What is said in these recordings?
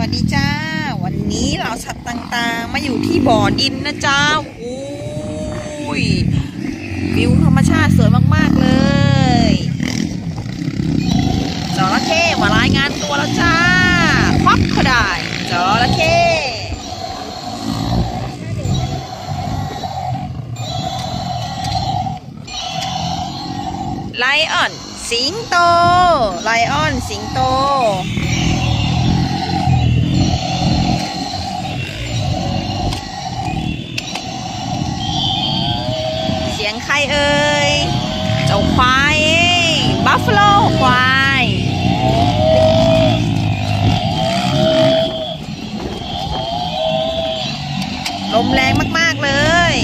วัสดีจ้า วันนี้เราสัตว์ต่างๆ มาอยู่ที่บ่อดินนะจ้าโอ้ยวิวธรรมชาติสวยมากๆเลยจระเข้มารายงานตัวแล้วจ้าควักเขาได้จระเข้ไลออน สิงโต ไลออน สิงโต เสียเอ่ย เจ้าควายเองบัฟฟาโลควาย ลมแรงมาก ๆ เลย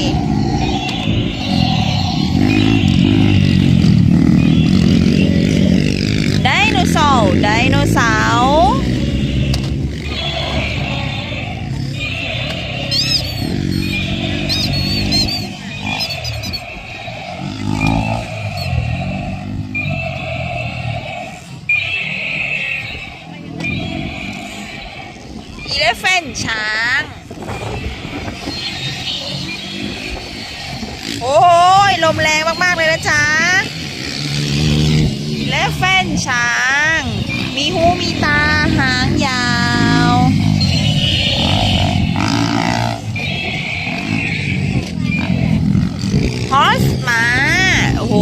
อีเลฟเฟนช้าง โอ้ยลมแรงมาก ๆ เลยนะจ๊ะอีเลฟเฟนช้าง มีหูมีตาหางยาวฮอสมา โอ้โห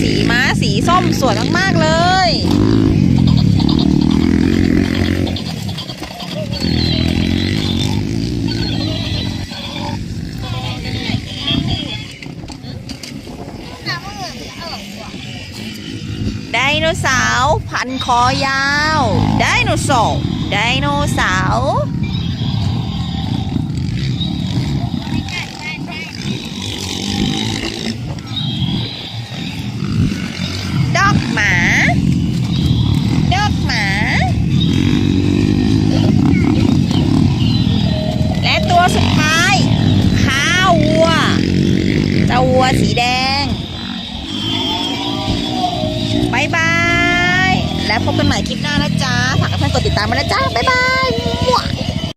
สีม้าสีส้มสวยมาก ๆ เลย ไดโนเสาร์พันคอยาว ไดโนเสาร์ไดโนเสาร์ดอกหมาดอกหมา และตัวสุดท้ายข้าววัวเจ้าวัวสีแดง พบกันใหม่คลิปหน้านะจ๊ะฝากเพื่อนกดติดตามมานะจ๊ะบ๊ายบาย